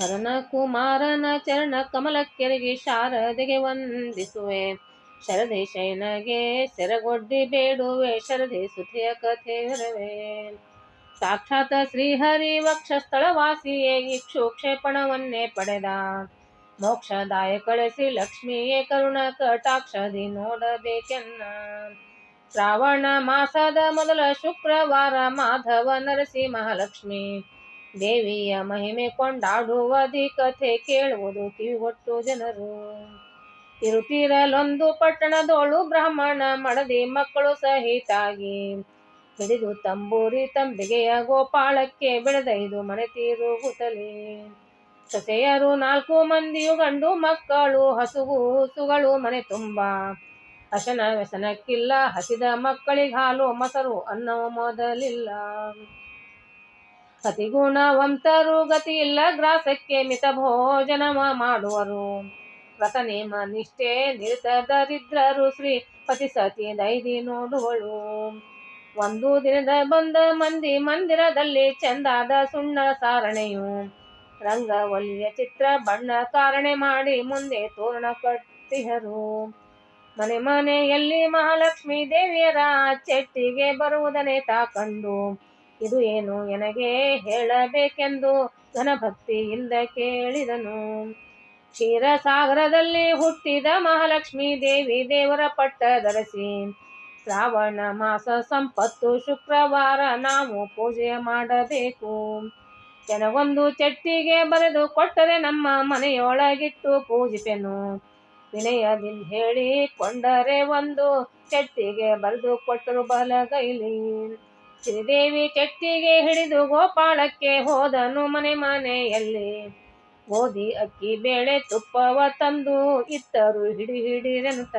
ಹರನ ಕುಮಾರನ ಚರಣ ಕಮಲಕ್ಕೆರಗಿ ಶಾರದೆಗೆ ವಂದಿಸುವೆ. ಶರದೆ ಶೈನಗೆ ಸೆರಗೊಡ್ಡಿ ಬೇಡುವೆ, ಶರದೆ ಸುತಿಯ ಕಥೆ ಹೊರವೆ. ಸಾಕ್ಷಾತ್ ಶ್ರೀಹರಿ ವಕ್ಷಸ್ಥಳವಾಸಿಯೇ, ಇಕ್ಷು ಕ್ಷೇಪಣವನ್ನೇ ಪಡೆದ. ಮೋಕ್ಷದಾಯ ಕಳಿಸಿ ಲಕ್ಷ್ಮಿಯೇ ಕರುಣ ಕಟಾಕ್ಷದಿ ನೋಡಬೇಕೆನ್ನ. ಶ್ರಾವಣ ಮಾಸದ ಮೊದಲ ಶುಕ್ರವಾರ ಮಾಧವ ನರಸಿ ಮಹಾಲಕ್ಷ್ಮಿ ದೇವಿಯ ಮಹಿಮೆ ಕೊಂಡಾಡುವ ಕಥೆ ಕೇಳುವುದು ಕಿವಿಗೊಟ್ಟು ಜನರು. ಇರುತ್ತಿರಲೊಂದು ಪಟ್ಟಣದೋಳು ಬ್ರಾಹ್ಮಣ ಮಡದಿ ಮಕ್ಕಳು ಸಹಿತಾಗಿ. ಹಿಡಿದು ತಂಬೂರಿ ತಂಬಿಗೆಯ ಗೋಪಾಳಕ್ಕೆ ಬೆಳೆದೈದು ಮನೆ ತೀರುಗುತ್ತಲೇ ಸೊಸೆಯರು ನಾಲ್ಕು ಮಂದಿಯು ಗಂಡು ಮಕ್ಕಳು ಹಸುಗು ಹುಸುಗಳು ಮನೆ ತುಂಬ. ಹಸನ ವ್ಯಸನಕ್ಕಿಲ್ಲ, ಹಸಿದ ಮಕ್ಕಳಿಗೆ ಹಾಲು, ಮೊಸರು ಅನ್ನೋ ಮೊದಲಿಲ್ಲ. ಅತಿಗುಣವಂತರು ಗತಿ ಇಲ್ಲ ಗ್ರಾಸಕ್ಕೆ ಮಿತ ಭೋಜನ ಮಾಡುವರು. ವ್ರತ ನೇಮ ನಿಷ್ಠೆ ನಿರತ ದರಿದ್ರರು ಶ್ರೀ ಪತಿ ಸತಿ ದೈದಿ ನೋಡುವಳು. ಒಂದು ದಿನದ ಬಂದ ಮಂದಿ ಮಂದಿರದಲ್ಲಿ ಚಂದಾದ ಸುಣ್ಣ ಸಾರಣೆಯು. ರಂಗವಲ್ಲಿಯ ಚಿತ್ರ ಬಣ್ಣ ಕಾರಣೆ ಮಾಡಿ ಮುಂದೆ ತೋರಣ ಕಟ್ಟಿಹರು ಮನೆ ಮನೆಯಲ್ಲಿ ಮಹಾಲಕ್ಷ್ಮಿ ದೇವಿಯರ ಚೆಟ್ಟಿಗೆ ಬರುವುದನ್ನೇ ತಾಕಂಡು ಇದು ಏನು? ನನಗೆ ಹೇಳಬೇಕೆಂದು ಘನಭಕ್ತಿಯಿಂದ ಕೇಳಿದನು. ಕ್ಷೀರಸಾಗರದಲ್ಲಿ ಹುಟ್ಟಿದ ಮಹಾಲಕ್ಷ್ಮೀ ದೇವಿ ದೇವರ ಪಟ್ಟ ಧರಿಸಿ, ಶ್ರಾವಣ ಮಾಸ ಸಂಪತ್ತು ಶುಕ್ರವಾರ ನಾವು ಪೂಜೆ ಮಾಡಬೇಕು. ಕೆಲವೊಂದು ಚಟ್ಟಿಗೆ ಬರೆದು ಕೊಟ್ಟರೆ ನಮ್ಮ ಮನೆಯೊಳಗಿಟ್ಟು ಪೂಜಿಪೆನು. ವಿನಯದಿಂದ ಹೇಳಿಕೊಂಡರೆ ಒಂದು ಚಟ್ಟಿಗೆ ಬರೆದು ಕೊಟ್ಟರು ಬಲಗೈಲಿ. ಶ್ರೀದೇವಿ ಚಟ್ಟಿಗೆ ಹಿಡಿದು ಗೋಪಾಳಕ್ಕೆ ಹೋದನು ಮನೆ ಮನೆಯಲ್ಲಿ. ಗೋಧಿ ಅಕ್ಕಿ ಬೇಳೆ ತುಪ್ಪವ ತಂದು ಇತ್ತರು ಹಿಡಿ ಹಿಡಿದಂತ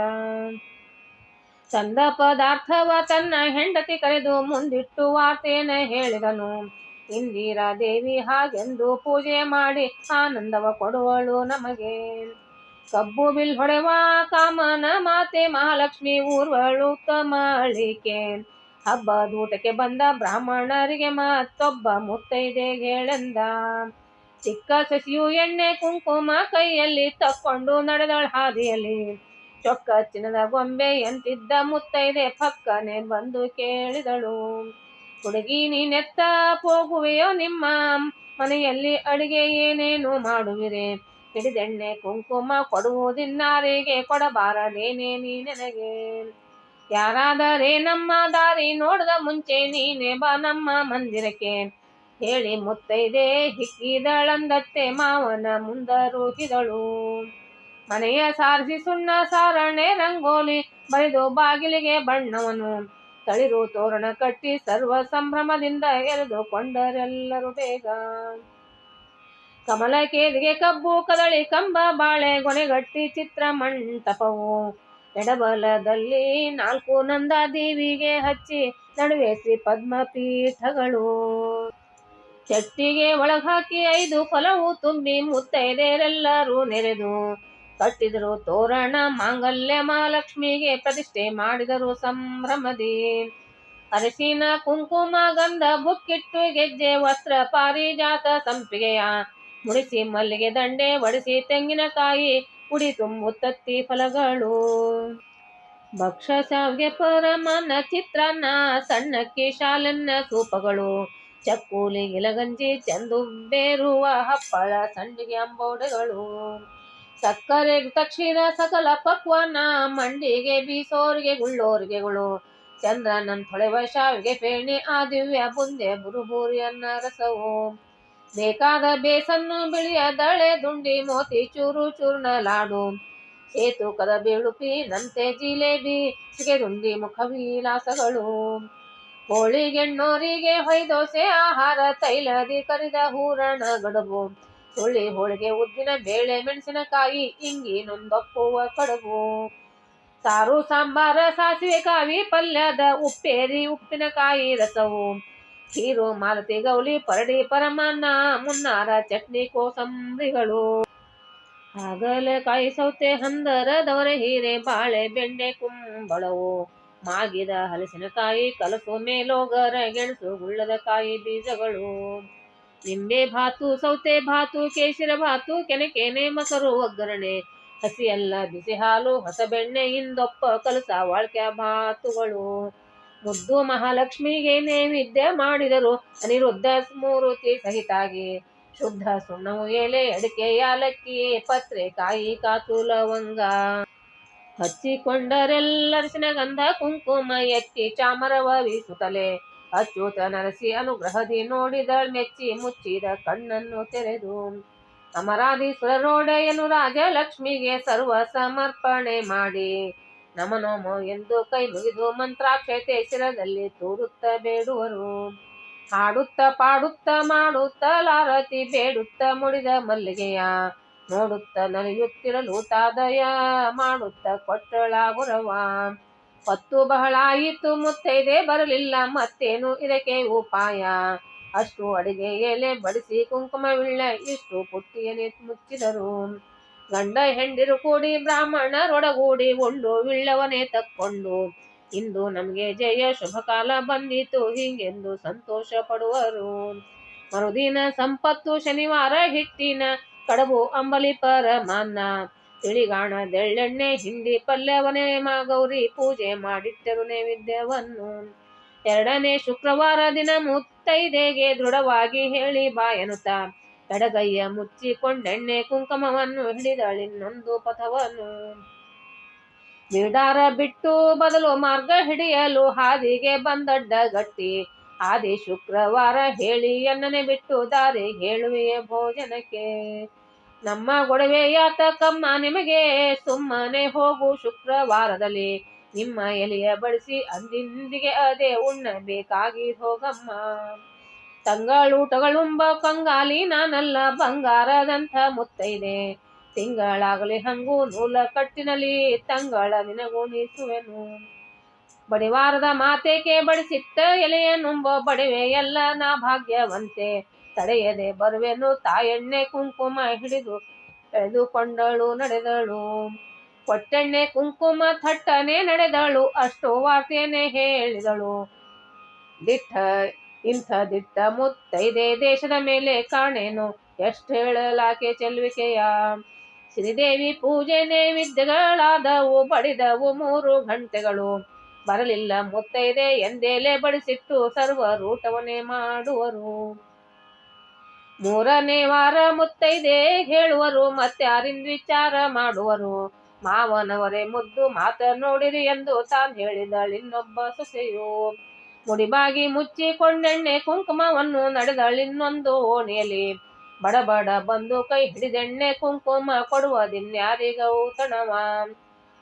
ಚಂದ ಪದಾರ್ಥವ ತನ್ನ ಹೆಂಡತಿ ಕರೆದು ಮುಂದಿಟ್ಟು ವಾರ್ತೆನ ಹೇಳಿದನು. ಇಂದಿರಾ ದೇವಿ ಹಾಗೆಂದು ಪೂಜೆ ಮಾಡಿ ಆನಂದವ ಕೊಡುವಳು ನಮಗೆ. ಕಬ್ಬು ಬಿಲ್ ಹೊಡೆವ ಕಾಮನ ಮಾತೆ ಮಹಾಲಕ್ಷ್ಮಿ ಊರ್ವಳು ಕಮಳಿಕೆ ಹಬ್ಬದ ಊಟಕ್ಕೆ ಬಂದ ಬ್ರಾಹ್ಮಣರಿಗೆ ಮತ್ತೊಬ್ಬ ಮುತ್ತೈದೆ ಹೇಳೆಂದ. ಚಿಕ್ಕ ಸಸಿಯು ಎಣ್ಣೆ ಕುಂಕುಮ ಕೈಯಲ್ಲಿ ತಕ್ಕೊಂಡು ನಡೆದಳ ಹಾದಿಯಲ್ಲಿ ಚೊಕ್ಕ ಚಿನ್ನದ ಗೊಂಬೆ ಎಂತಿದ್ದ ಮುತ್ತೈದೆ ಪಕ್ಕನೆ ಬಂದು ಕೇಳಿದಳು. ಹುಡುಗಿ ನೀನೆತ್ತ ಹೋಗುವೆಯೋ ನಿಮ್ಮ ಮನೆಯಲ್ಲಿ? ಅಡಿಗೆ ಏನೇನು ಮಾಡುವಿರೆ? ಹಿಡಿದೆಣ್ಣೆ ಕುಂಕುಮ ಕೊಡುವುದಿನ್ನಾರಿಗೆ ಕೊಡಬಾರದೇನೇ ನೀ ನನಗೆ? ಯಾರಾದರೆ ನಮ್ಮ ದಾರಿ ನೋಡದ ಮುಂಚೆ ನೀನೆ ಬಾ ನಮ್ಮ ಮಂದಿರಕ್ಕೆ. ಹೇಳಿ ಮುತ್ತೈದೆ ಹಿಕ್ಕಿದಳಂದತ್ತೆ ಮಾವನ ಮುಂದರುಗಿದಳು ಮನೆಯ ಸಾರಿಸಿ ಸುಣ್ಣ ಸಾರಣೆ ರಂಗೋಲಿ ಬರೆದು ಬಾಗಿಲಿಗೆ ಬಣ್ಣವನು. ತಳಿರು ತೋರಣ ಕಟ್ಟಿ ಸರ್ವ ಸಂಭ್ರಮದಿಂದ ಎರೆದುಕೊಂಡರೆಲ್ಲರೂ ಬೇಗ. ಕಮಲ ಕೇದಿಗೆ ಕಬ್ಬು ಕದಳಿ ಕಂಬ ಬಾಳೆ ಗೊನೆಗಟ್ಟಿ ಚಿತ್ರ ಮಂಟಪವು. ಎಡಬಲದಲ್ಲಿ ನಾಲ್ಕು ನಂದ ದೇವಿಗೆ ಹಚ್ಚಿ ನಡುವೆ ಶ್ರೀ ಪದ್ಮಪೀಠಗಳು. ಚಟ್ಟಿಗೆ ಒಳಗಾಕಿ ಐದು ಫಲವು ತುಂಬಿ ಮುತ್ತೈದೆಯರೆಲ್ಲರೂ ನೆರೆದು ಕಟ್ಟಿದರು ತೋರಣ ಮಾಂಗಲ್ಯ ಮಹಾಲಕ್ಷ್ಮಿಗೆ ಪ್ರತಿಷ್ಠೆ ಮಾಡಿದರು ಸಂಭ್ರಮದಿ. ಅರಸಿನ ಕುಂಕುಮ, ಗಂಧ, ಬುಕ್ಕಿಟ್ಟು, ಗೆಜ್ಜೆ, ವಸ್ತ್ರ, ಪಾರಿಜಾತ ಸಂಪಿಗೆಯ ಮುಡಿಸಿ ಮಲ್ಲಿಗೆ ದಂಡೆ, ಒಡಿಸಿ ತೆಂಗಿನಕಾಯಿ ಉಡಿ ತುಂಬುತ್ತತ್ತಿ ಫಲಗಳು. ಭಕ್ಷ ಸಾವಿಗೆ ಪರಮನ ಚಿತ್ರಾನ್ನ ಸಣ್ಣಕ್ಕಿ ಶಾಲನ್ನ ಸೂಪಗಳು. ಚಕ್ಕೂಲಿ, ಗಿಲಗಂಜಿ, ಚಂದುಬೇರುವ ಹಪ್ಪಳ ಸಣ್ಣಗೆ ಅಂಬೋಡೆಗಳು. ಸಕ್ಕರೆ ತಕ್ಷೀರ ಸಕಲ ಪಕ್ವನ, ಮಂಡಿಗೆ ಬೀಸೋರಿಗೆ, ಗುಳ್ಳೋರಿಗೆಗಳು. ಚಂದ್ರನನ್ ತೊಳೆವ ಶಾವಿಗೆ, ಪೇಣಿ ಆ ದಿವ್ಯ ಬುಂದೆ ಬುರುಬೂರಿ ಅನ್ನ ರಸವು. ಬೇಕಾದ ಬೇಸನ್ನು ಬಿಳಿಯ ದಳೆ ದುಂಡಿ ಮೋತಿ ಚೂರು ಚೂರ್ಣ ಲಾಡು. ಸೇತುಕದ ಬೇಳುಪಿ ನಂತೆ ಜಿಲೇಬಿ ಸಿಗೆದುಂಡಿ ಮುಖ ವಿಲಾಸಗಳು. ಹೋಳಿಗೆಣ್ಣೋರಿಗೆ ಹೊಯ್ದೋಸೆ ಆಹಾರ ತೈಲದಿ ಕರಿದ ಹೂರಣ ಗಡುಬು. ಸುಳ್ಳಿ ಹೋಳಿಗೆ ಉದ್ದಿನ ಬೇಳೆ ಮೆಣಸಿನಕಾಯಿ ಇಂಗಿ ನೊಂದೊಪ್ಪುವ ಕಡುಬು. ಸಾರು, ಸಾಂಬಾರ, ಸಾಸಿವೆ, ಕಾವಿ, ಪಲ್ಯದ ಉಪ್ಪೇರಿ, ಉಪ್ಪಿನಕಾಯಿ ರಸವು. ಹೀರು ಮಾಲತಿ ಗೌಲಿ ಪರಡಿ ಪರಮನ್ನ ಮುನ್ನಾರ ಚಟ್ನಿ ಕೋಸಂಬರಿಗಳು ಹಾಗಲಕಾಯಿ ಸೌತೆ ಹಂದರ ದವರೆ ಹೀರೆ ಬಾಳೆ ಬೆಂಡೆ ಕುಂಬಳವು. ಮಾಗಿದ ಹಲಸಿನಕಾಯಿ ಕಲಸು ಮೇಲೋಗರ ಗೆಣಸು ಗುಳ್ಳದ ಕಾಯಿ ಬೀಜಗಳು. ನಿಂಬೆ ಭಾತು, ಸೌತೆ ಭಾತು, ಕೇಸರ ಭಾತು, ಕೆನೆ ಮೊಸರು, ಒಗ್ಗರಣೆ ಹಸಿ ಅಲ್ಲ ಬಿಸಿ ಹಾಲು, ಹೊಸ ಬೆಣ್ಣೆ ಇಂದೊಪ್ಪ ಕಲಸ, ವಾಳ್ಕ್ಯ ಭಾತುಗಳು. ಮುದ್ದು ಮಹಾಲಕ್ಷ್ಮಿಗೆ ನೈವೇದ್ಯ ಮಾಡಿದರು. ಅನಿರುದ್ಧ ಸ್ಮೂರುತಿ ಸಹಿತಾಗಿ ಶುದ್ಧ ಸುಣ್ಣವು ಎಲೆ, ಅಡಿಕೆ, ಯಾಲಕ್ಕಿ, ಪತ್ರೆ, ಕಾಯಿ ಕಾತು ಲವಂಗ ಹಚ್ಚಿಕೊಂಡರೆಲ್ಲರಸಿನ ಗಂಧ ಕುಂಕುಮ ಎತ್ತಿ ಚಾಮರವ ವೀಸುತ್ತಲೆ ಅಚ್ಯುತ ನರಸಿ ಅನುಗ್ರಹದಿ ನೋಡಿದ ಮೆಚ್ಚಿ ಮುಚ್ಚಿದ ಕಣ್ಣನ್ನು ತೆರೆದು ಅಮರಾಧೀಶ್ವರರೋಡೆಯನು ರಾಜಲಕ್ಷ್ಮಿಗೆ ಸರ್ವ ಸಮರ್ಪಣೆ ಮಾಡಿ ನಮನೋಮೋ ಎಂದು ಕೈ ಮುಗಿದು ಮಂತ್ರಾಕ್ಷತೆ ಶಿರದಲ್ಲಿ ತೂರುತ್ತ ಬೇಡುವರು. ಹಾಡುತ್ತ ಪಾಡುತ್ತ ಮಾಡುತ್ತ ಲಾರತಿ ಬೇಡುತ್ತ ಮುಡಿದ ಮಲ್ಲಿಗೆಯ, ನೋಡುತ್ತ ನಲಿಯುತ್ತಿರಲು ತಾದಯ ಮಾಡುತ್ತ ಕೊಟ್ಟಳಾಗುರವ ಹೊತ್ತು ಬಹಳ ಆಯಿತು ಮುತ್ತೈದೆ ಬರಲಿಲ್ಲ, ಮತ್ತೇನು ಇದಕ್ಕೆ ಉಪಾಯ? ಅಷ್ಟು ಅಡಿಗೆ ಎಲೆ ಬಡಿಸಿ ಕುಂಕುಮವಿಳ್ಳ, ಇಷ್ಟು ಪುಟ್ಟಿಯನೆ ಮುಚ್ಚಿದರು. ಗಂಡ ಹೆಂಡಿರು ಕೂಡಿ ಬ್ರಾಹ್ಮಣರೊಡಗೂಡಿ ಒಳ್ಳು ವಿಳ್ಳವನೇ ತಕ್ಕೊಂಡು. ಇಂದು ನಮಗೆ ಜಯ ಶುಭ ಕಾಲ ಬಂದಿತು, ಹಿಂಗೆಂದು ಸಂತೋಷ ಪಡುವರು. ಮರುದಿನ ಸಂಪತ್ತು ಶನಿವಾರ ಹಿಟ್ಟಿನ ಕಡಬು ಅಂಬಲಿ ಪರಮಾನ್ನ. ತಿಳಿಗಾಣ ದೆಳ್ಳೆಣ್ಣೆ ಹಿಂಡಿ ಪಲ್ಯವನೇ ಮಾಗೌರಿ ಪೂಜೆ ಮಾಡಿಟ್ಟರು ನೈವೇದ್ಯವನ್ನು. ಎರಡನೇ ಶುಕ್ರವಾರ ದಿನ ಮುತ್ತೈದೆಗೆ ದೃಢವಾಗಿ ಹೇಳಿ ಬಾಯನುತ ಎಡಗೈಯ ಮುಚ್ಚಿಕೊಂಡೆಣ್ಣೆ ಕುಂಕುಮವನ್ನು ಹಿಡಿದಳಿನ್ನೊಂದು ಪಥವನ್ನು ಬಿಡಾರ ಬಿಟ್ಟು ಬದಲು ಮಾರ್ಗ ಹಿಡಿಯಲು ಹಾದಿಗೆ ಬಂದಡ್ಡ ಗಟ್ಟಿ. ಆದಿ ಶುಕ್ರವಾರ ಹೇಳಿ ಎನ್ನನೆ ಬಿಟ್ಟು ದಾರಿ ಹೇಳುವೆಯ ಭೋಜನಕ್ಕೆ. ನಮ್ಮ ಗೊಡವೆಯಾತಕಮ್ಮ ನಿಮಗೆ ಸುಮ್ಮನೆ ಹೋಗು ಶುಕ್ರವಾರದಲ್ಲಿ. ನಿಮ್ಮ ಎಲೆಯ ಬಳಸಿ ಅಂದಿಂದಿಗೆ ಅದೇ ಉಣ್ಣಬೇಕಾಗಿ ಹೋಗಮ್ಮ. ತಂಗಳೂಟಗಳುಂಬ ಕಂಗಾಲಿ ನಾನಲ್ಲ ಬಂಗಾರದಂಥ ಮುತ್ತೈದೆ. ತಿಂಗಳಾಗಲಿ ಹಂಗು ನೂಲ ಕಟ್ಟಿನಲ್ಲಿ ತಂಗಳ ನಿನಗುಣಿಸುವೆನು ಬಡಿವಾರದ ಮಾತೇಕೆ ಬಡಿಸಿತ್ತ ಎಲೆಯ ನುಂಬ ಬಡಿವೆ ಎಲ್ಲ ನಾ ಭಾಗ್ಯವಂತೆ. ತಡೆಯದೆ ಬರುವೆನು ತಾಯೆಣ್ಣೆ ಕುಂಕುಮ ಹಿಡಿದು ಎಳೆದುಕೊಂಡಳು ನಡೆದಳು. ಕೊಟ್ಟೆಣ್ಣೆ ಕುಂಕುಮ ಥಟ್ಟನೆ ನಡೆದಳು ಅಷ್ಟು ವಾರ್ತೆಯನ್ನೇ ಹೇಳಿದಳು. ದಿಟ್ಟ ಇಂಥ ದಿಟ್ಟ ಮುತ್ತೈದೆ ದೇಶದ ಮೇಲೆ ಕಾಣೇನು. ಎಷ್ಟು ಹೇಳಲಾಕೆ ಚೆಲ್ವಿಕೆಯ? ಶ್ರೀದೇವಿ ಪೂಜೆ ನೈವೇದ್ಯಗಳಾದವು ಬಡಿದವು ಮೂರು ಗಂಟೆಗಳು ಬರಲಿಲ್ಲ ಮುತ್ತೈದೆ ಎಂದೇಲೆ ಬಡಿಸಿಟ್ಟು ಸರ್ವ ರೂಟವನೇ ಮಾಡುವರು. ಮೂರನೇ ವಾರ ಮುತ್ತೈದೆ ಹೇಳುವರು ಮತ್ತೆ ಅರಿಂದ ವಿಚಾರ ಮಾಡುವರು. ಮಾವನವರೇ ಮುದ್ದು ಮಾತ ನೋಡಿರಿ ಎಂದು ತಾನು ಹೇಳಿದಳು ಇನ್ನೊಬ್ಬ ಸೊಸೆಯು. ಮುಡಿಬಾಗಿ ಮುಚ್ಚಿಕೊಂಡೆಣ್ಣೆ ಕುಂಕುಮವನ್ನು ನಡೆದಳಿನ್ನೊಂದು ಓಣಿಯಲ್ಲಿ ಬಡಬಡ ಬಂದು ಕೈ ಹಿಡಿದೆಣ್ಣೆ ಕುಂಕುಮ ಕೊಡುವುದಿನ್ಯಾರಿಗ ಔತಣವ.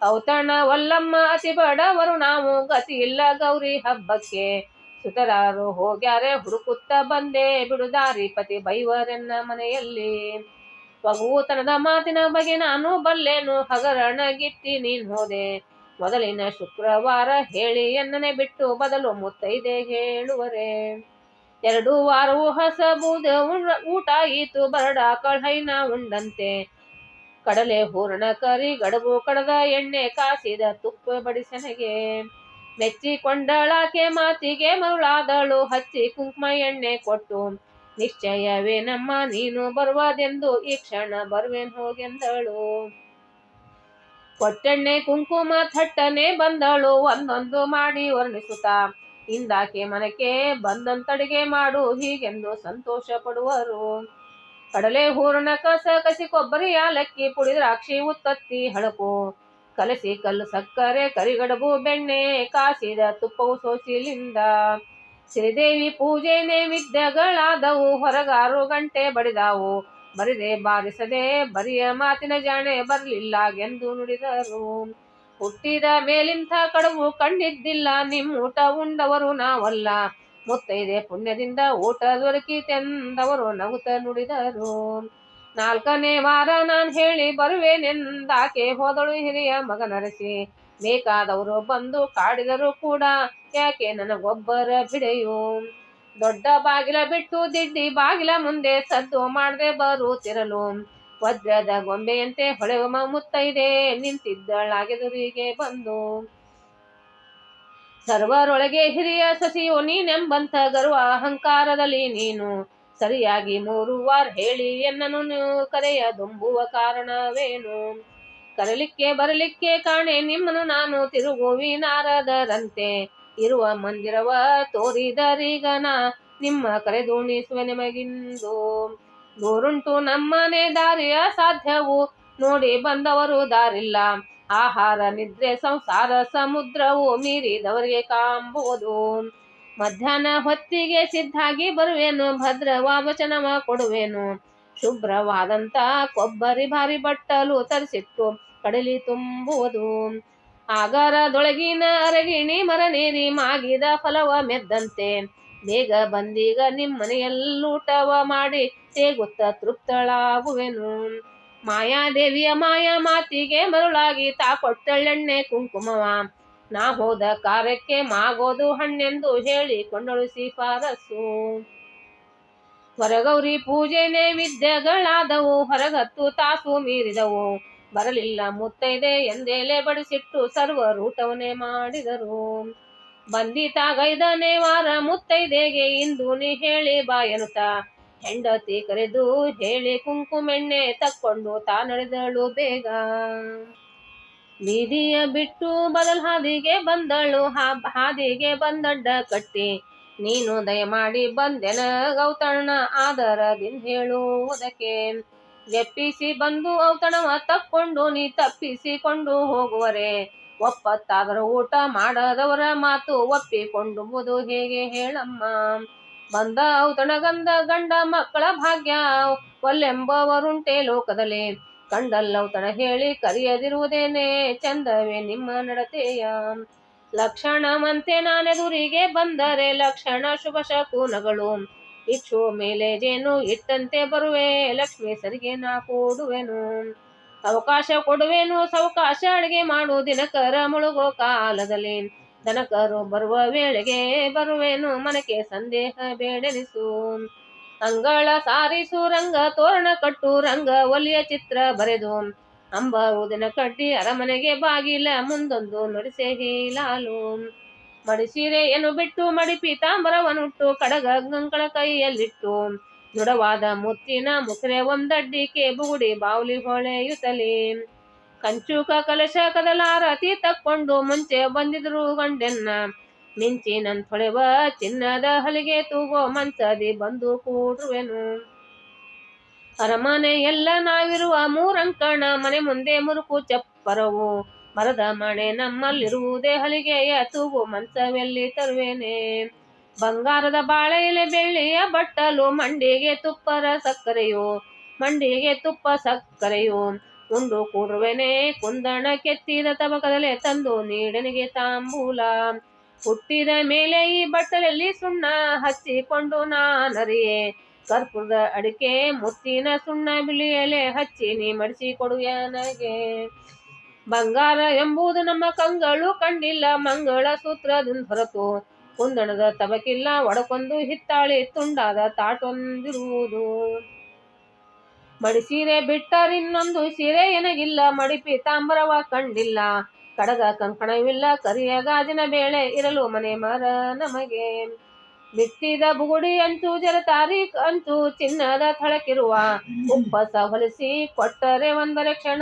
ಔತಣ ವಲ್ಲಮ್ಮ ಅತಿ ಬಡವರು ನಾವು ಗತಿ ಇಲ್ಲ ಗೌರಿ ಹಬ್ಬಕ್ಕೆ. ಸುತರಾರು ಹೋಗ್ಯಾರೆ ಹುಡುಕುತ್ತ ಬಂದೆ ಬಿಡುದಾರಿ ಪತಿ ಬೈವರೆನ್ನ ಮನೆಯಲ್ಲಿ. ವಗೂತನದ ಮಾತಿನ ಬಗ್ಗೆ ನಾನು ಬಲ್ಲೇನು ಹಗರಣ ಗಿಟ್ಟಿ ನೀನ್ ಹೋದೆ. ಮೊದಲಿನ ಶುಕ್ರವಾರ ಹೇಳಿ ಎನ್ನನೆ ಬಿಟ್ಟು ಬದಲು ಮುತ್ತೈದೆ ಹೇಳುವರೆ. ಎರಡು ವಾರವು ಹಸಬೂದ ಊಟ ಆಯಿತು ಬರಡ ಕಳೈನ ಉಂಡಂತೆ. ಕಡಲೆ ಹೂರಣ ಕರಿ ಗಡಬು ಕಡದ ಎಣ್ಣೆ ಕಾಸಿದ ತುಪ್ಪ ಬಡಿಸನೆಗೆ. ಮೆಚ್ಚಿಕೊಂಡಳಾಕೆ ಮಾತಿಗೆ ಮರುಳಾದಳು ಹಚ್ಚಿ ಕುಂಕುಮ ಎಣ್ಣೆ ಕೊಟ್ಟು. ನಿಶ್ಚಯವೇ ನಮ್ಮ ನೀನು ಬರುವದೆಂದು ಈ ಕ್ಷಣ ಬರುವೆನ್ ಹೋಗೆಂದಳು. ಕೊಟ್ಟೆಣ್ಣೆ ಕುಂಕುಮ ಥಟ್ಟನೆ ಬಂದಳು, ಒಂದೊಂದು ಮಾಡಿ ವರ್ಣಿಸುತ್ತಾ. ಇಂದಾಕೆ ಮನಕ್ಕೆ ಬಂದಂತಡಿಗೆ ಮಾಡು, ಹೀಗೆಂದು ಸಂತೋಷ ಪಡುವರು. ಕಡಲೆ ಹೂರಣ ಕಸ ಕಸಿ ಕೊಬ್ಬರಿ ಯಾಲಕ್ಕಿ, ಪುಡಿ ದ್ರಾಕ್ಷಿ ಉತ್ತತ್ತಿ ಹಳಪು ಕಲಸಿ ಕಲ್ಲು ಸಕ್ಕರೆ, ಕರಿಗಡಬು ಬೆಣ್ಣೆ, ಕಾಸಿದ ತುಪ್ಪವು ಸೋಸಿಲಿಂದ. ಶ್ರೀದೇವಿ ಪೂಜೆ ನೈವೇದ್ಯಗಳಾದವು, ಹೊರಗಾರು ಗಂಟೆ ಬಡಿದಾವು. ಬರಿದೆ ಬಾರಿಸದೆ ಬರಿಯ ಮಾತಿನ ಜಾಣೆ ಬರಲಿಲ್ಲಾಗೆಂದು ನುಡಿದರು. ಹುಟ್ಟಿದ ಮೇಲಿಂಥ ಕಡವು ಕಂಡಿದ್ದಿಲ್ಲ ನಿಮ್ಮೂಟ ಉಂಡವರು ನಾವಲ್ಲ. ಮುತ್ತೈದೆ ಪುಣ್ಯದಿಂದ ಊಟ ದೊರಕಿತೆಂದವರು ನಗುತ ನುಡಿದರು. ನಾಲ್ಕನೇ ವಾರ ನಾನು ಹೇಳಿ ಬರುವೆನೆಂದಾಕೆ ಹೋದಳು ಹಿರಿಯ ಮಗನರಸಿ ಬೇಕಾದವರು ಬಂದು ಕಾಡಿದರು ಕೂಡ, ಯಾಕೆ ನನಗೊಬ್ಬರ ಬಿಡೆಯು? ದೊಡ್ಡ ಬಾಗಿಲ ಬಿಟ್ಟು ದಿಡ್ಡಿ ಬಾಗಿಲ ಮುಂದೆ ಸದ್ದು ಮಾಡದೆ ಬರುತ್ತಿರಲು ವಜ್ರದ ಗೊಂಬೆಯಂತೆ ಹೊಳೆವ ಮುತ್ತೈದೆ ನಿಂತಿದ್ದಳಾಗೆದುರಿಗೆ ಬಂದು. ಸರ್ವರೊಳಗೆ ಹಿರಿಯ ಸಸಿಯು ನೀನೆಂಬಂತ ಗರ್ವ ಅಹಂಕಾರದಲ್ಲಿ ನೀನು. ಸರಿಯಾಗಿ ಮೂರು ವಾರ್ ಹೇಳಿ ಎನ್ನನು ಕರೆಯ ದುಂಬುವ ಕಾರಣವೇನು? ಕರಲಿಕ್ಕೆ ಬರಲಿಕ್ಕೆ ಕಾಣೆ ನಿಮ್ಮನು ನಾನು ತಿರುಗುವಿ ನಾರದರಂತೆ. ಇರುವ ಮಂದಿರವ ತೋರಿದರಿಗನ, ನಿಮ್ಮ ಕರೆದುಣಿಸುವೆ ನಿಮಗಿಂದು. ದೂರುಂಟು ನಮ್ಮನೆ ದಾರಿಯ ಸಾಧ್ಯವು, ನೋಡಿ ಬಂದವರು ದಾರಿಲ್ಲ. ಆಹಾರ, ನಿದ್ರೆ, ಸಂಸಾರ, ಸಮುದ್ರವು ಮೀರಿದವರಿಗೆ ಕಾಂಬೋದು ಮಧ್ಯಾಹ್ನ ಹೊತ್ತಿಗೆ ಸಿದ್ಧಾಗಿ ಬರುವೆನು, ಭದ್ರವ ವಚನವ ಕೊಡುವೆನು. ಶುಭ್ರವಾದಂತ ಕೊಬ್ಬರಿ ಭಾರಿ ಬಟ್ಟಲು ತರಿಸಿಟ್ಟು ಕಡಲಿ ತುಂಬುವುದು. ಆಗರದೊಳಗಿನ ಅರಗಿಣಿ ಮರನೇರಿ ಮಾಗಿದ ಫಲವ ಮೆದ್ದಂತೆ. ಬೇಗ ಬಂದೀಗ ನಿಮ್ಮನೆಯಲ್ಲೂಟವ ಮಾಡಿ ತೇಗುತ್ತ ತೃಪ್ತಳಾಗುವೆನು. ಮಾಯಾದೇವಿಯ ಮಾಯಾ ಮಾತಿಗೆ ಮರುಳಾಗಿ ತಾ ಕೊಟ್ಟಳೆಣ್ಣೆ ಕುಂಕುಮವ. ನಾ ಹೋದ ಕಾರ್ಯಕ್ಕೆ ಮಾಗೋದು ಹಣ್ಣೆಂದು ಹೇಳಿ ಕೊಂಡಳು ಶಿಫಾರಸು. ಹೊರಗೌರಿ ಪೂಜೆ ನೈವೇದ್ಯಗಳಾದವು ಹೊರಗತ್ತು ತಾಸು ಮೀರಿದವು. ಬರಲಿಲ್ಲ. ಮುತ್ತೈದೆ ಎಂದೇಲೆ ಬಡಿಸಿಟ್ಟು ಸರ್ವರೂಟವನ್ನೇ ಮಾಡಿದರು. ಬಂದಿತಾಗೈದನೇ ವಾರ ಮುತ್ತೈದೆಗೆ ಇಂದು ನೀ ಹೇಳಿ ಬಾಯನುತ ಹೆಂಡತಿ ಕರೆದು ಹೇಳಿ ಕುಂಕುಮೆಣ್ಣೆ ತಕ್ಕೊಂಡು ತಾ ನಡೆದಳು ಬೇಗ. ಬೀದಿಯ ಬಿಟ್ಟು ಬದಲ್ ಹಾದಿಗೆ ಬಂದಳು. ಹಾದಿಗೆ ಬಂದಡ್ಡ ಕಟ್ಟಿ. ನೀನು ದಯಮಾಡಿ ಬಂದೆನ ಗೌತಣ್ಣ. ಆದರದಿಂದ ಹೇಳುವುದಕ್ಕೆ ಎಪ್ಪಿಸಿ ಬಂದು ಔತಣವ ತಕ್ಕೊಂಡು, ನೀ ತಪ್ಪಿಸಿಕೊಂಡು ಹೋಗುವರೆ. ಒಪ್ಪತ್ತಾದರೂ ಊಟ ಮಾಡದವರ ಮಾತು ಒಪ್ಪಿಕೊಂಡುವುದು ಹೇಗೆ ಹೇಳಮ್ಮ? ಬಂದ ಔತಣಗಂದ ಗಂಡ ಮಕ್ಕಳ ಭಾಗ್ಯ, ಒಲ್ಲೆಂಬವರುಂಟೆ ಲೋಕದಲ್ಲಿ. ಕಂಡಲ್ಲೌತಣ ಹೇಳಿ ಕರೆಯದಿರುವುದೇನೆ, ಚಂದವೇ ನಿಮ್ಮ ನಡತೆಯ. ಲಕ್ಷಣವಂತೆ ನಾನೆದುರಿಗೆ ಬಂದರೆ, ಲಕ್ಷಣ ಶುಭ ಶಕುನಗಳು. ಇಚ್ಚು ಮೇಲೆ ಜೇನು ಇಟ್ಟಂತೆ ಬರುವೆ, ಲಕ್ಷ್ಮಿ ಸರಿಗೆ ನಾ ಕೂಡುವೆನು. ಅವಕಾಶ ಕೊಡುವೆನು, ಸವಕಾಶ ಅಡಿಗೆ ಮಾಡು, ದಿನಕರ ಮುಳುಗೋ ಕಾಲದಲ್ಲಿ. ದನಕರು ಬರುವ ವೇಳೆಗೆ ಬರುವೆನು, ಮನಕ್ಕೆ ಸಂದೇಹ ಬೇಡನಿಸು ಅಂಗಳ ಸಾರಿಸು, ರಂಗ ತೋರಣ ಕಟ್ಟು, ರಂಗ ಒಲಿಯ ಚಿತ್ರ ಬರೆದು. ಅಂಬರುದಿನ ಕಡ್ಡಿ ಅರಮನೆಗೆ ಬಾಗಿಲ, ಮುಂದೊಂದು ನುಡಿಸೆ ಹೀಲಾಲು. ಮಡಿಸೀರೆಯನ್ನು ಬಿಟ್ಟು ಮಡಿ ಪೀತಾಂಬರವನ್ನುಟ್ಟು ಕಡಗ ಗಂಗಳ ಕೈಯಲ್ಲಿಟ್ಟು ದೃಢವಾದ ಮುತ್ತಿನ ಮುಖರೆ ಒಂದಡ್ಡಿಕೆ ಬುಗುಡಿ ಬಾವುಲಿ ಹೊಳೆಯುತ್ತಲೇ. ಕಂಚೂಕ ಕಲಶ ಕದಲಾರತಿ ತಕ್ಕೊಂಡು ಮುಂಚೆ ಬಂದಿದ್ರು ಗಂಡೆನ್ನ. ಮಿಂಚಿ ನನ್ ತೊಳೆವ ಚಿನ್ನದ ಹಲಿಗೆ ತೂಗೋ ಮಂಚದಿ ಬಂದು ಕೂಡುವೆನು ಅರಮನೆ ಎಲ್ಲ ನಾವಿರುವ ಮೂರಂಕಣ ಮನೆ ಮುಂದೆ ಮುರುಕು ಚಪ್ಪರವು ಮರದ ಮಣೆ ನಮ್ಮಲ್ಲಿರುವುದೇ ಹಲಿಗೆಯ ತೂಗು ಮಂಚವೆಲ್ಲಿ ತರುವೇನೆ. ಬಂಗಾರದ ಬಾಳೆ ಬೆಳ್ಳಿಯ ಬಟ್ಟಲು ಮಂಡಿಗೆ ತುಪ್ಪರ ಸಕ್ಕರೆಯು, ಮಂಡಿಗೆ ತುಪ್ಪ ಸಕ್ಕರೆಯು. ಉಂಡು ಕೂಡುವೆನೆ ಕುಂದಣ ಕೆತ್ತಿದ ತಬಕದಲ್ಲೇ ತಂದು ನೀಡನಿಗೆ ತಾಂಬೂಲ. ಹುಟ್ಟಿದ ಮೇಲೆ ಈ ಬಟ್ಟಲಲ್ಲಿ ಸುಣ್ಣ ಹಚ್ಚಿಕೊಂಡು ನಾನರಿಯೇ. ಕರ್ಪೂರದ ಅಡಿಕೆ ಮುತ್ತಿನ ಸುಣ್ಣ ಬಿಳಿಯಲೆ ಹಚ್ಚಿ ನೀ ಮಡಿಸಿ ಕೊಡುಗೆ ನನಗೆ ಬಂಗಾರ ಎಂಬುದು ನಮ್ಮ ಕಂಗಳು ಕಂಡಿಲ್ಲ ಮಂಗಳ ಸೂತ್ರದಿಂದ ಹೊರತು. ಕುಂದಣದ ತಬಕಿಲ್ಲ ಒಡಕೊಂದು ಹಿತ್ತಾಳೆ ತುಂಡಾದ ತಾಟೊಂದಿರುವುದು. ಮಡಿಸೀರೆ ಬಿಟ್ಟರಿನ್ನೊಂದು ಸೀರೆ ಎನಗಿಲ್ಲ ಮಡಿಪಿ ತಾಂಬರವ ಕಂಡಿಲ್ಲ. ಕಡಗ ಕಂಕಣವಿಲ್ಲ, ಕರಿಯ ಗಾಜಿನ ಬೇಳೆ ಇರಲು ಮನೆ ಮರ ನಮಗೆ. ಬಿತ್ತಿದ ಬುಗುಡಿ ಅಂಚು ಜರತಾರಿ ಅಂಚು ಚಿನ್ನದ ಥಳಕಿರುವ. ಉಪ್ಪಸ ಹೊಲಿಸಿ ಕೊಟ್ಟರೆ ಒಂದರೆ ಕ್ಷಣ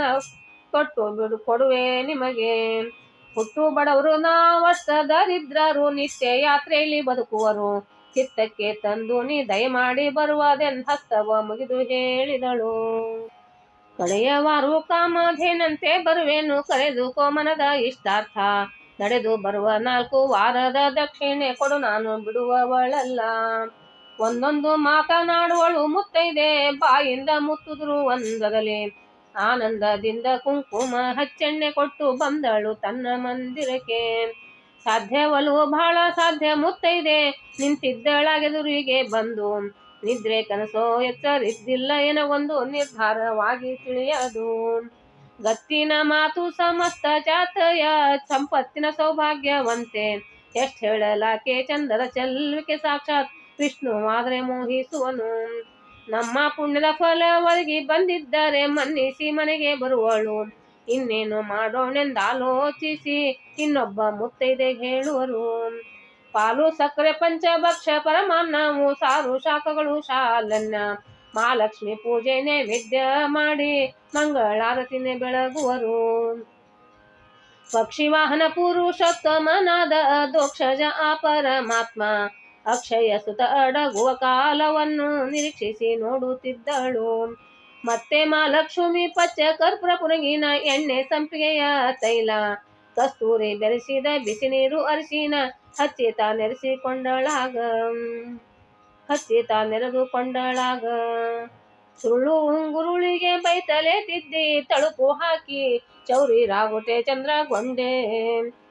ಕೊಟ್ಟು ಬಿಡು ಕೊಡುವೆ ನಿಮಗೆ. ಹುಟ್ಟು ಬಡವರು ನಾವಷ್ಟ ದರಿದ್ರರು, ನಿತ್ಯ ಯಾತ್ರೆಯಲ್ಲಿ ಬದುಕುವರು. ಚಿತ್ತಕ್ಕೆ ತಂದು ನೀ ದಯಮಾಡಿ ಬರುವದೆನ್ ಹಸ್ತವ ಮುಗಿದು ಹೇಳಿದಳು. ಕಡೆಯವಾರು ಕಾಮಧೇನಂತೆ ಬರುವೆನು ಕರೆದು ಕೋಮನದ ಇಷ್ಟಾರ್ಥ. ನಡೆದು ಬರುವ ನಾಲ್ಕು ವಾರದ ದಕ್ಷಿಣೆ ಕೊಡು, ನಾನು ಬಿಡುವವಳಲ್ಲ. ಒಂದೊಂದು ಮಾತನಾಡುವಳು ಮುತ್ತೈದೆ, ಬಾಯಿಂದ ಮುತ್ತುದ್ರು ಒಂದರಲ್ಲಿ ಆನಂದದಿಂದ ಕುಂಕುಮ ಹಚ್ಚೆಣ್ಣೆ ಕೊಟ್ಟು ಬಂದಳು ತನ್ನ ಮಂದಿರಕ್ಕೆ. ಸಾಧ್ಯವಲು ಬಹಳ ಸಾಧ್ಯ ಮುತ್ತೈದೆ, ನಿಂತಿದ್ದಳಾಗೆದುರಿಗೆ ಬಂದು. ನಿದ್ರೆ ಕನಸೋ ಎಚ್ಚರಿದ್ದಿಲ್ಲ ಏನೋ ಒಂದು ನಿರ್ಧಾರವಾಗಿ ತಿಳಿಯದು. ಗತ್ತಿನ ಮಾತು ಸಮಸ್ತ ಜಾತಯ, ಸಂಪತ್ತಿನ ಸೌಭಾಗ್ಯವಂತೆ. ಎಷ್ಟ್ ಹೇಳಲಾಕೆ ಚಂದರ ಚೆಲ್ವಿಕೆ ಸಾಕ್ಷಾತ್ ವಿಷ್ಣು ಮಾದರೆ ಮೋಹಿಸುವನು. ನಮ್ಮ ಪುಣ್ಯದ ಫಲ ಒದಗಿ ಬಂದಿದ್ದರೆ ಮನ್ನಿಸಿ ಮನೆಗೆ ಬರುವಳು. ಇನ್ನೇನು ಮಾಡೋಣೆಂದು ಆಲೋಚಿಸಿ ಇನ್ನೊಬ್ಬ ಮುತ್ತೈದೆ ಹೇಳುವರು. ಪಾಲು, ಸಕ್ಕರೆ ಪಂಚಭಕ್ಷ ಪರಮಾನ್ನವು ಸಾರು ಶಾಖಗಳು, ಶಾಲನ್ನ, ಮಹಾಲಕ್ಷ್ಮಿ ಪೂಜೆ, ನೈವೇದ್ಯ ಮಾಡಿ ಮಂಗಳಾರತಿನೇ ಬೆಳಗುವರು. ಪಕ್ಷಿ ವಾಹನ ಪುರುಷೋತ್ತಮನಾದ ದೋಕ್ಷಜ, ಆ ಪರಮಾತ್ಮ ಅಕ್ಷಯ ಸುತ ಅಡಗುವ ಕಾಲವನ್ನು ನಿರೀಕ್ಷಿಸಿ ನೋಡುತ್ತಿದ್ದಳು. ಮತ್ತೆ ಮಹಾಲಕ್ಷ್ಮಿ ಪಚ್ಚ ಕರ್ಪುರಪುರಗಿನ ಎಣ್ಣೆ ಸಂಪಿಗೆಯ ತೈಲ, ಕಸ್ತೂರಿ ಬೆರೆಸಿದ ಬಿಸಿ ನೀರು ಅರಿಶಿನ ಹಚ್ಚಿ ತಾ ನೆರೆಸಿಕೊಂಡಳಾಗ ಹಚ್ಚಿ ತಾ ನೆರೆದುಕೊಂಡಳಾಗ. ಸುಳ್ಳು ಗುರುಳಿಗೆ ಬೈತಲೆ ತಿದ್ದಿ ತಳುಪು ಹಾಕಿ ಚೌರಿ ರಾಗುಟೆ ಚಂದ್ರಗೊಂಡೆ. ಸುಳ್ಳು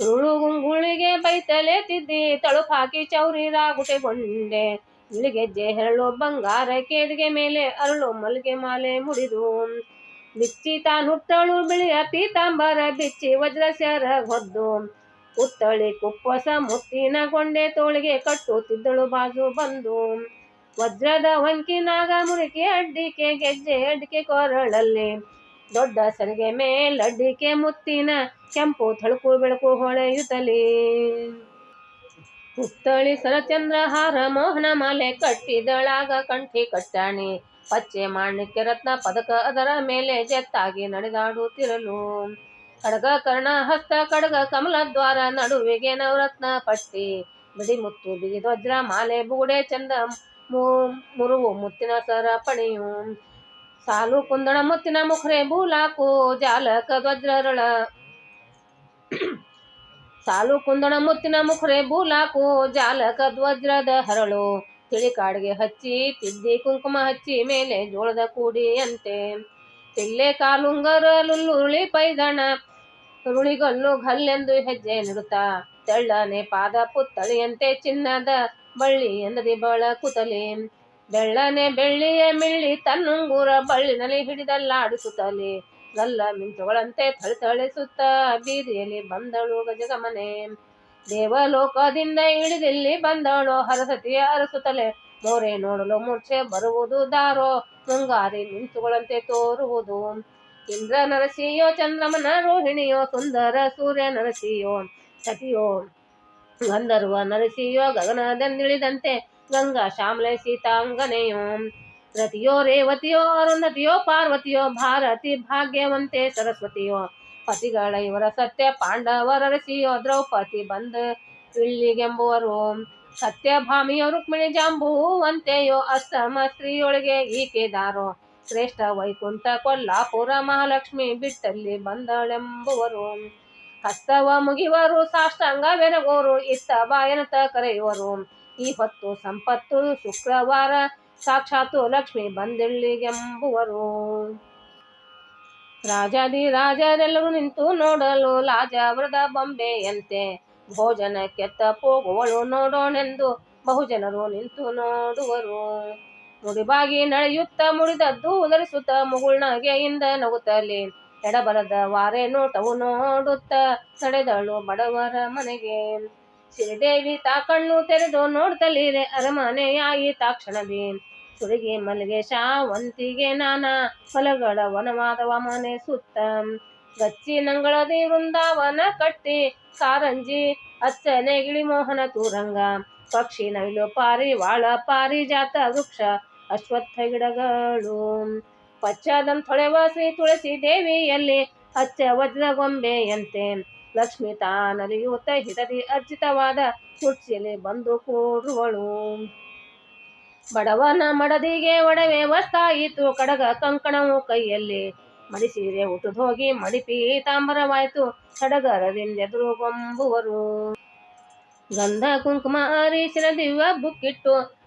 ಗುಂಗುಳಿಗೆ ಬೈತಲೆ ತಿದ್ದಿ, ತಳುಪು ಹಾಕಿ ಚೌರಿ ರಾಗುಟೆಗೊಂಡೆ ಇಳಿಗೆಜ್ಜೆ ಹೆರಳು ಬಂಗಾರ ಕೇದಿಗೆ ಮೇಲೆ, ಅರಳು ಮಲ್ಗೆ ಮಾಲೆ ಮುಡಿದು. ಬಿಚ್ಚಿ ತಾನುಟ್ಟಳು ಬಿಳಿಯ ಪೀತಾಂಬರ, ಬಿಚ್ಚಿ ವಜ್ರ ಸೆರ ಹೊದ್ದು. ಉತ್ತಳಿ ಕುಪ್ಪಸ ಮುತ್ತಿನ ಗೊಂಡೆ ತೋಳಿಗೆ ಕಟ್ಟುತ್ತಿದ್ದಳು ಬಾಜು ಬಂದು. ವಜ್ರದ ವಂಕಿನಾಗ ಮುರುಕಿ ಅಡ್ಡಿಕೆ ಗೆಜ್ಜೆ ಅಡ್ಡಿಕೆ ಕೊರಳಲ್ಲಿ. ದೊಡ್ಡ ಸರಿಗೆ ಮೇಲಡ್ಡಿಕೆ ಮುತ್ತಿನ ಕೆಂಪು ತಳುಕು ಬೆಳಕು ಹೊಳೆಯುತ್ತಲೇ. ಪುತ್ತಳಿ ಸರಚಂದ್ರಹಾರ ಮೋಹನ ಮಾಲೆ ಕಟ್ಟಿದಳಾಗ ಕಂಠಿ ಕಟ್ಟಾಣಿ. ಪಚ್ಚೆ ಮಾಣಿಕ್ಯ ರತ್ನ ಪದಕ ಅದರ ಮೇಲೆ ಜೆತ್ತಾಗಿ ನಡೆದಾಡುತ್ತಿರಲು. ಕಡಗ ಕರ್ಣ ಹಸ್ತ ಕಡಗ ಕಮಲ ದ್ವಾರ ನಡುವಿಗೆ ನವರತ್ನ ಪಟ್ಟಿ. ಬಿಡಿ ಮುತ್ತು ಬಿಗಿ ಧ್ವಜ್ರ ಮಾಲೆ, ಬುಗುಡೆ, ಚಂದ ಮುರುವು, ಮುತ್ತಿನ ಸರಪಣಿಯು ಸಾಲು ಕುಂದಣ ಮುತ್ತಿನ ಮುಖರೆ ಬೂಲಾಕು ಜಾಲಕ ಧ್ವಜ್ರರಳ. ಸಾಲು ಕುಂದಣ ಮುತ್ತಿನ ಮುಖರೆ ಬೂಲಾಕು ಜಾಲಕ ಧ್ವಜ್ರದ ಹರಳು. ತಿಳಿ ಕಾಡಿಗೆ ಹಚ್ಚಿ ತಿದ್ದಿ ಕುಂಕುಮ ಹಚ್ಚಿ, ಮೇಲೆ ಜೋಳದ ಕೂಡಿಯಂತೆ. ತಿಲ್ಲೆ ಕಾಲುಂಗರ ಲುಲ್ಲುರುಳಿ ಪೈದಣ, ರುಳಿಗಲ್ಲು ಘಲ್ಲೆಂದು ಹೆಜ್ಜೆ ನಿಡುತ್ತಾ. ತೆಳ್ಳನೆ ಪಾದ ಪುತ್ತಳಿಯಂತೆ ಚಿನ್ನದ ಬಳ್ಳಿ ಎಂದದಿ ಬಳಕುತ್ತಲೇ ಬೆಳ್ಳನೆ ಬೆಳ್ಳಿಯ ಮಿಳ್ಳಿ ತನ್ನುಂಗುರ ಬಳ್ಳಿನಲ್ಲಿ ಹಿಡಿದಲ್ಲಾಡಿಸುತ್ತಲೇ. ಗಲ್ಲ ಮಿಂಚುಗಳಂತೆ ಥಳಿಥಳಿಸುತ್ತ ಬೀದಿಯಲ್ಲಿ ಬಂದಳು ಗಜಗಮನೆ. ದೇವಲೋಕದಿಂದ ಇಳಿದಿಲ್ಲಿ ಬಂದಳು ಹರಸತಿಯ ಅರಸುತ್ತಲೆ ಮೋರೆ ನೋಡಲು ಮೂರ್ಛೆ ಬರುವುದು ದಾರೋ. ಮುಂಗಾರಿ ಮಿಂಚುಗಳಂತೆ ತೋರುವುದು. ಇಂದ್ರ ನರಸಿಯೋ ಚಂದ್ರಮನ ರೋಹಿಣಿಯೋ ಸುಂದರ ಸೂರ್ಯ ನರಸಿಯೋ. ಸತಿಯೋ ಗಂಧರ್ವ ನರಸಿಯೋ ಗಗನದಲ್ಲಿಳಿದಂತೆ ಗಂಗಾ ಶ್ಯಾಮಲೆ ಸೀತಾಂಗನೆಯೋ ರತಿಯೋ ರೇವತಿಯೋ ಅರುಂಧತಿಯೋ ಪಾರ್ವತಿಯೋ ಭಾರತಿ ಭಾಗ್ಯವಂತೆ ಸರಸ್ವತಿಯೋ ಪತಿಗಳ ಇವರ ಸತ್ಯ ಪಾಂಡವರ ರಸಿಯೋ ದ್ರೌಪದಿ ಬಂದ ಇಲ್ಲಿಗೆಂಬುವರು ಸತ್ಯಭಾಮಿಯೋ ರುಕ್ಮಿಣಿ ಜಾಂಬುವಂತೆಯೋ ಅಷ್ಟಮ ಸ್ತ್ರೀಯೊಳಗೆ ಈಕೆದಾರೋ ಶ್ರೇಷ್ಠ ವೈಕುಂಠ ಕೊಲ್ಲಾಪುರ ಮಹಾಲಕ್ಷ್ಮಿ ಬಿಟ್ಟಲ್ಲಿ ಬಂದಳೆಂಬುವರು ಹಸ್ತವ ಮುಗಿವರು ಸಾಷ್ಟಾಂಗ ಬೆರಗೋರು ಇತ್ತ ಬಾಯನತ ಕರೆಯುವರು ಈ ಹೊತ್ತು ಸಂಪತ್ತು ಶುಕ್ರವಾರ ಸಾಕ್ಷಾತ್ತು ಲಕ್ಷ್ಮಿ ಬಂದಿಳ್ಳಿಗೆಂಬುವರು ರಾಜಾದಿ ರಾಜರೆಲ್ಲರೂ ನಿಂತು ನೋಡಲು ಲಾಜಾವರದ ಬೊಂಬೆಯಂತೆ ಕೆತ್ತ ಹೋಗುವಳು ನೋಡೋಣೆಂದು ಬಹುಜನರು ನಿಂತು ನೋಡುವರು. ಮುಡಿಬಾಗಿ ನಡೆಯುತ್ತ ಮುಡಿದದ್ದು ಉದರಿಸುತ್ತ ಮುಗುಳ್ನಗೆಯಿಂದ ನಗುತ್ತಲೇ ಎಡಬರದ ವಾರೆ ನೋಟವು ನೋಡುತ್ತ ನಡೆದಳು ಬಡವರ ಮನೆಗೆ. ಶ್ರೀದೇವಿ ತಾ ಕಣ್ಣು ತೆರೆದು ನೋಡ್ತಲೀರೆ ಅರಮನೆಯಾಗಿ ತಾಕ್ಷಣವೇ ಸುರಿಗೆ ಮಲ್ಲಿಗೆ ಶಾವಂತಿಗೆ ನಾನಾ ಹೊಲಗಳ ವನವಾದವ ಮನೆ ಸುತ್ತ. ಗಚ್ಚಿ ನಂಗಳದಿ ವೃಂದಾವನ ಕಟ್ಟಿ ಕಾರಂಜಿ ಅಚ್ಚನೆ ಗಿಳಿ ಮೋಹನ ತೂರಂಗ. ಪಕ್ಷಿ ನವಿಲು ಪಾರಿವಾಳ ಪಾರಿಜಾತ ವೃಕ್ಷ ಅಶ್ವತ್ಥ ಗಿಡಗಳು. ಪಚ್ಚದಂ ತೊಳೆವ ಶ್ರೀ ತುಳಸಿ ದೇವಿಯಲ್ಲಿ ಹಚ್ಚ ವಜ್ರ ಗೊಂಬೆಯಂತೆ ಲಕ್ಷ್ಮಿ ತಾನಲಿಯುತ್ತ ಹಿಡದಿ ಅರ್ಜಿತವಾದ ಕುರ್ಚಿಯಲ್ಲಿ ಬಂದು ಕೂರುವಳು. ಬಡವನ ಮಡದಿಗೆ ಒಡವೆ ವಸ್ತಾಯಿತು ಕಡಗ ಕಂಕಣವು ಕೈಯಲ್ಲಿ ಮಡಿಸೀರೆ ಹೋಗಿ ಮಡಿಪಿ ತಾಂಬರವಾಯ್ತು ಸಡಗರದಿಂದೆದುರುಗೊಂಬುವರು ಗಂಧ ಕುಂಕುಮ ಅರಿಶಿನ ದಿವ್ಯ ಬುಕ್ಕಿಟ್ಟು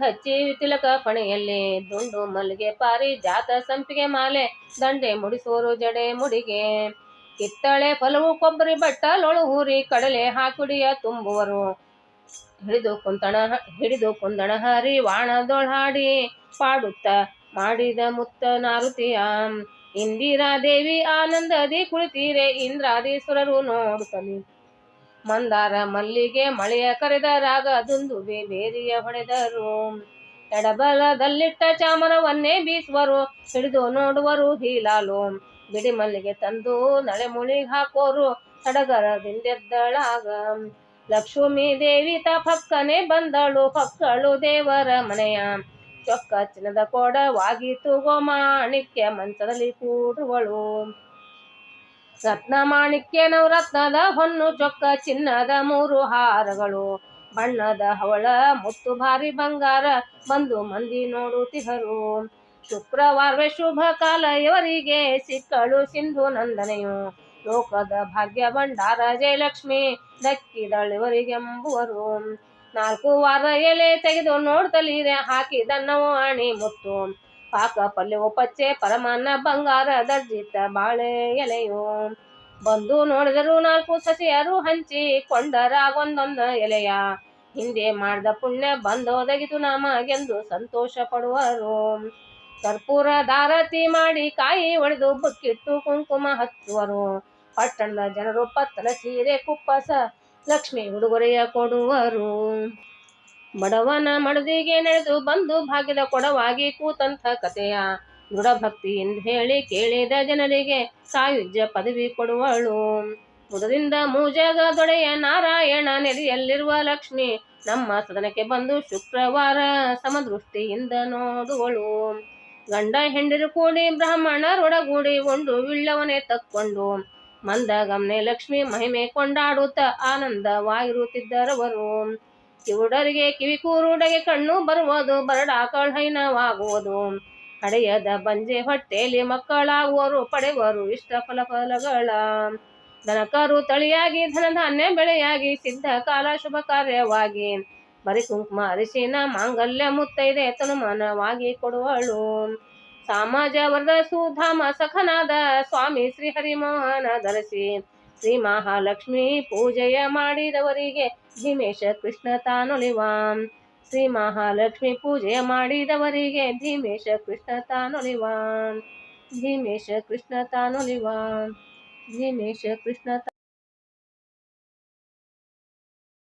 ಹಚ್ಚಿ ತಿಲಕ ಪಣೆಯಲ್ಲಿ ದುಂಡು ಮಲ್ಲಿಗೆ ಪಾರಿ ಜಾತ ಸಂಪಿಗೆ ಮಾಲೆ ದಂಡೆ ಮುಡಿಸೋರು ಜಡೆ ಮುಡಿಗೆ. ಕಿತ್ತಳೆ ಫಲವು ಕೊಬ್ಬರಿ ಬಟ್ಟಲೊಳು ಹೂರಿ ಕಡಲೆ ಹಾಕುಡಿಯ ತುಂಬುವರು. ಹಿಡಿದು ಕುಂತಣ, ಹಿಡಿದು ಕುಂದಣ ಹರಿ ವಾಣದೊಳಾಡಿ ಪಾಡುತ್ತ ಮಾಡಿದ ಮುತ್ತ ನಾರುತಿಯ. ಇಂದಿರಾದೇವಿ ಆನಂದದಿ ಕುಳಿತೀರೆ ಇಂದ್ರಾದೀಶ್ವರರು ನೋಡುತ್ತಲಿ ಮಂದಾರ ಮಲ್ಲಿಗೆ ಮಳೆಯ ಕರೆದ ರಾಗ ದುಂದುಬೆ ಬೇರಿಯ ಹೊಡೆದರು. ಎಡಬಲದಲ್ಲಿಟ್ಟ ಚಾಮರವನ್ನೇ ಬೀಸುವರು, ಹಿಡಿದು ನೋಡುವರು ಹೀಲಾಲು. ಬಿಡಿ ಮಲ್ಲಿಗೆ ತಂದು ನಳೆ ಮುಳಿಗ್ ಹಾಕೋರು ಸಡಗರದಿಂದೆದ್ದಳಾಗ ಲಕ್ಷ್ಮೀ ದೇವಿ ತ ಪಕ್ಕನೆ ಬಂದಳು ಪಕ್ಕಳು ದೇವರ ಮನೆಯ. ಚೊಕ್ಕ ಚಿನ್ನದ ಕೊಡವಾಗಿತ್ತು ಗೋಮಾಣಿಕ್ಯ ಮಂಚದಲ್ಲಿ ಕೂಡುವಳು ರತ್ನ ಮಾಣಿಕ್ಯ ನವರತ್ನದ ಹೊನ್ನು, ಚೊಕ್ಕ ಚಿನ್ನದ ಮೂರು ಹಾರಗಳು. ಬಣ್ಣದ ಹವಳ, ಮುತ್ತು ಭಾರಿ ಬಂಗಾರ, ಬಂದು ಮಂದಿ ನೋಡುತ್ತಿಹರು ಶುಕ್ರವಾರವೇ ಶುಭ ಕಾಲ ಇವರಿಗೆ ಸಿಕ್ಕಳು ಸಿಂಧು ನಂದನೆಯು. ಲೋಕದ ಭಾಗ್ಯ ಭಂಡಾರ ಜಯಲಕ್ಷ್ಮಿ ದಕ್ಕಿದಳಿವರಿಗೆಂಬುವರು. ನಾಲ್ಕು ವಾರ ಎಲೆ ತೆಗೆದು ನೋಡ್ತಲೀರೆ ಹಾಕಿದನ್ನವು ಅಣಿ ಮುತ್ತು. ಪಾಕ ಪಲ್ಯ ಪಚ್ಚೆ, ಪರಮಾನ್ನ ಬಂಗಾರ, ದರ್ಜಿತ ಬಾಳೆ ಎಲೆಯು. ಬಂದು ನೋಡಿದರು ನಾಲ್ಕು ಸಸಿಯರು ಹಂಚಿ ಕೊಂಡರಾಗೊಂದೊಂದು ಎಲೆಯ. ಹಿಂದೆ ಮಾಡಿದ ಪುಣ್ಯ ಬಂದೋದಗಿತು ನಮಗೆಂದು ಸಂತೋಷ ಪಡುವರು. ಕರ್ಪೂರ ದಾರತಿ ಮಾಡಿ ಕಾಯಿ ಒಡೆದು ಬುಕ್ಕಿಟ್ಟು ಕುಂಕುಮ ಹಚ್ಚುವರು. ಪಟ್ಟಣದ ಜನರು ಪತ್ತಲ ಸೀರೆ ಕುಪ್ಪಸ ಲಕ್ಷ್ಮಿ ಉಡುಗೊರೆಯ ಕೊಡುವರು. ಬಡವನ ಮಡದಿಗೆ ನಡೆದು ಬಂದು ಭಾಗ್ಯದ ಕೊಡವಾಗಿ ಕೂತಂಥ ಕಥೆಯ ದೃಢ ಎಂದು ಹೇಳಿ ಕೇಳಿದ ಜನರಿಗೆ ಸಾಯುಜ್ಯ ಪದವಿ ಕೊಡುವಳು. ಮುದರಿಂದ ಮೂಜಗ ದೊಡೆಯ ನಾರಾಯಣ ನೆಲೆಯಲ್ಲಿರುವ ಲಕ್ಷ್ಮಿ ನಮ್ಮ ಸದನಕ್ಕೆ ಬಂದು ಶುಕ್ರವಾರ ಸಮದೃಷ್ಟಿಯಿಂದ ನೋಡುವಳು. ಗಂಡ ಹೆಂಡಿರು ಕೂಡಿ ಬ್ರಾಹ್ಮಣರೊಡಗೂಡಿ ಒಂದು ವಿಳ್ಳವನೇ ತಕ್ಕೊಂಡು ಮಂದ ಗಮನೆ ಲಕ್ಷ್ಮಿ ಮಹಿಮೆ ಕೊಂಡಾಡುತ್ತ ಆನಂದವಾಗಿರುತ್ತಿದ್ದರವರು. ಕಿವುಡರಿಗೆ ಕಿವಿ ಕೂರುಡಗೆ ಕಣ್ಣು ಬರುವುದು, ಬರಡ ಕಳ್ಹೈನವಾಗುವುದು ಹಡೆಯದ ಬಂಜೆ ಹೊಟ್ಟೆಯಲ್ಲಿ ಮಕ್ಕಳಾಗುವರು, ಪಡೆವರು ಇಷ್ಟ ಫಲ ಫಲಗಳ. ದನಕರು ತಳಿಯಾಗಿ, ಧನಧಾನ್ಯ ಬೆಳೆಯಾಗಿ, ಸಿದ್ಧ ಕಾಲ ಶುಭ ಕಾರ್ಯವಾಗಿ. ಬರಿ ಕುಂಕುಮ ಅರಿಶಿನ ಮಾಂಗಲ್ಯ ಮುತ್ತೈದೆ ತನುಮಾನವಾಗಿ ಕೊಡುವಳು. ಸಾಮಾಜ ವರದ ಸುಧಾಮ ಸಖನಾದ ಸ್ವಾಮಿ ಶ್ರೀ ಹರಿಮೋಹನ ಧರಿಸಿ ಶ್ರೀ ಮಹಾಲಕ್ಷ್ಮಿ ಪೂಜೆಯ ಮಾಡಿದವರಿಗೆ ಭೀಮೇಶ ಕೃಷ್ಣ ತಾನೊಲಿವಾಂ. ಶ್ರೀ ಮಹಾಲಕ್ಷ್ಮಿ ಪೂಜೆಯ ಮಾಡಿದವರಿಗೆ ಭೀಮೇಶ ಕೃಷ್ಣ ತಾನೊಲಿವಾಂ. ಭೀಮೇಶ ಕೃಷ್ಣ ತಾನೊಲಿವಾಂ. ಭೀಮೇಶ ಕೃಷ್ಣ